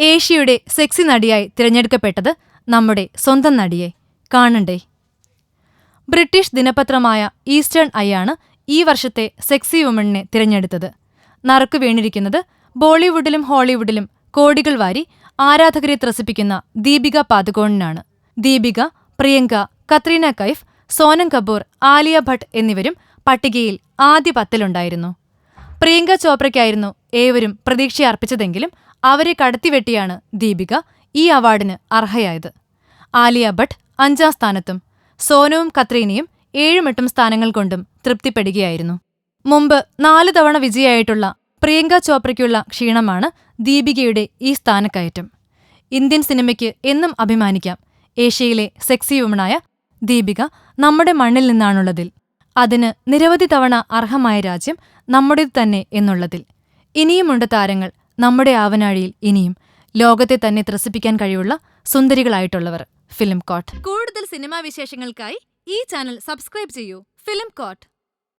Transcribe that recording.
ഏഷ്യയുടെ sexy നടിയായി തിരഞ്ഞെടുക്കപ്പെട്ടത് നമ്മുടെ സ്വന്തം നടിയെ. കാണണ്ടേ? ബ്രിട്ടീഷ് ദിനപത്രമായ ഈസ്റ്റേൺ ഐ ആണ് ഈ വർഷത്തെ സെക്സി വുമണിനെ തിരഞ്ഞെടുത്തത്. നറുക്കു വീണിരിക്കുന്നത് ബോളിവുഡിലും ഹോളിവുഡിലും കോടികൾ വാരി ആരാധകരെ ത്രസിപ്പിക്കുന്ന ദീപിക പാദുകോണിനാണ്. ദീപിക പ്രിയങ്ക കത്രീന കൈഫ് സോനം കപൂർ ആലിയ ഭട്ട് എന്നിവരും പട്ടികയിൽ ആദ്യ പത്തിലുണ്ടായിരുന്നു. പ്രിയങ്ക ചോപ്രയ്ക്കായിരുന്നു ഏവരും പ്രതീക്ഷയർപ്പിച്ചതെങ്കിലും അവരെ കടത്തിവെട്ടിയാണ് ദീപിക ഈ അവാർഡിന് അർഹയായത്. ആലിയ ഭട്ട് അഞ്ചാം സ്ഥാനത്തും സോനവും കത്രീനയും ഏഴുമെട്ടും സ്ഥാനങ്ങൾ കൊണ്ടും തൃപ്തിപ്പെടുകയായിരുന്നു. മുമ്പ് നാല് തവണ വിജയായിട്ടുള്ള പ്രിയങ്ക ചോപ്രയ്ക്കുള്ള ക്ഷീണമാണ് ദീപികയുടെ ഈ സ്ഥാനക്കയറ്റം. ഇന്ത്യൻ സിനിമയ്ക്ക് എന്നും അഭിമാനിക്കാം. ഏഷ്യയിലെ സെക്സി വുമണായ ദീപിക നമ്മുടെ മണ്ണിൽ നിന്നാണുള്ളതിൽ. അതിന് നിരവധി തവണ അർഹമായ രാജ്യം നമ്മുടേത് തന്നെ എന്നുള്ളതിൽ. ഇനിയുമുണ്ട് താരങ്ങൾ നമ്മുടെ ആവനാഴിയിൽ ഇനിയും ലോകത്തെ തന്നെ ത്രസിപ്പിക്കാൻ കഴിവുള്ള സുന്ദരികളായിട്ടുള്ളവർ. Film court. കൂടുതൽ സിനിമാ വിശേഷങ്ങൾക്കായി ഈ ചാനൽ സബ്സ്ക്രൈബ് ചെയ്യൂ. Film court.